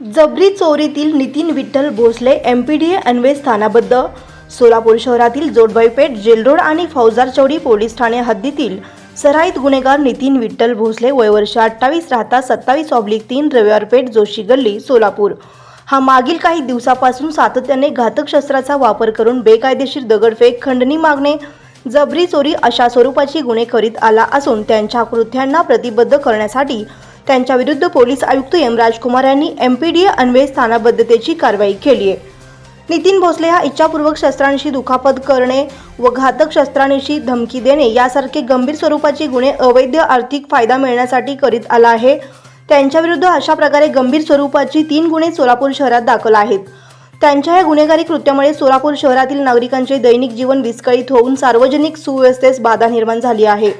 जबरी चोरीतील Nitin Vitthal Bhosale M P D A अन्वे स्थानाबद्ध. सोलापूर शहरातील जोडबाईपेठ जेलरोड आणि फौजार चौडी पोलीस ठाणे हद्दीतील सराईत गुन्हेगार नितीन विठ्ठल भोसले वयवर्ष अठ्ठावीस राहता सत्तावीस ऑब्लिक तीन रविवारपेठ जोशी गल्ली सोलापूर. हा मागील काही दिवसापासून सातत्याने घातक शस्त्राचा वापर करून बेकायदेशीर दगडफेक खंडणी मागणे जबरी चोरी अशा स्वरूपाची गुन्हे करीत आला असून त्यांच्या कृत्यांना प्रतिबद्ध करण्यासाठी त्यांच्या विरुद्ध पोलीस आयुक्त एम राजकुमार यांनी एम पी डी अन्वय स्थानाबद्धतेची कारवाई केली आहे. नितीन भोसले हा इच्छापूर्वक शस्त्रांशी दुखापत करणे व घातक शस्त्रांशी धमकी देणे यासारखे गंभीर स्वरूपाचे गुन्हे अवैध आर्थिक फायदा मिळण्यासाठी करीत आला आहे. त्यांच्याविरुद्ध अशा प्रकारे गंभीर स्वरूपाची तीन गुन्हे सोलापूर शहरात दाखल आहेत. त्यांच्या या गुन्हेगारी कृत्यामुळे सोलापूर शहरातील नागरिकांचे दैनिक जीवन विस्कळीत होऊन सार्वजनिक सुव्यवस्थेस बाधा निर्माण झाली आहे.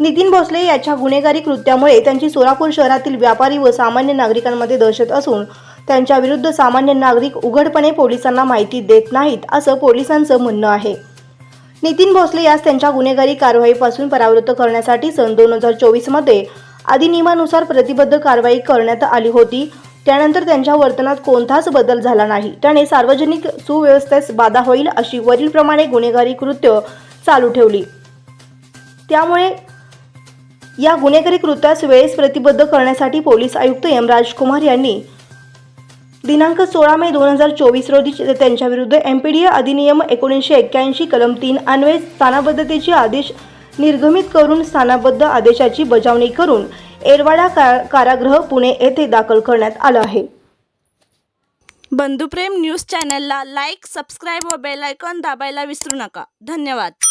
नितीन भोसले याच्या गुन्हेगारी कृत्यामुळे त्यांची सोलापूर शहरातील व्यापारी व सामान्य नागरिकांमध्ये दहशत असून त्यांच्या विरुद्ध सामान्य नागरिक उघडपणे पोलिसांना माहिती देत नाहीत असं पोलिसांचं म्हणणं आहे. नितीन भोसले यास त्यांच्या गुन्हेगारी कारवाईपासून परावृत्त करण्यासाठी सन दोन हजार चोवीसमध्ये अधिनियमानुसार प्रतिबद्ध कारवाई करण्यात आली होती. त्यानंतर त्यांच्या वर्तनात कोणताच बदल झाला नाही. त्याने सार्वजनिक सुव्यवस्थेस बाधा होईल अशी वरीलप्रमाणे गुन्हेगारी कृत्य चालू ठेवली. त्यामुळे या गुन्हेगारी कृत्यास वेळेस प्रतिबद्ध करण्यासाठी पोलीस आयुक्त एम राजकुमार यांनी दिनांक सोळा मे दोन हजार चोवीस रोजी त्यांच्याविरुद्ध एम पी डी अधिनियम एकोणीसशे एक्क्याऐंशी कलम तीन अन्वये स्थानाबद्धतेचे आदेश निर्गमित करून स्थानाबद्ध आदेशाची बजावणी करून एरवाडा का कारागृह पुणे येथे दाखल करण्यात आलं आहे. बंधुप्रेम न्यूज चॅनलला लाईक सबस्क्राईब व बेलायकॉन दाबायला विसरू नका. धन्यवाद.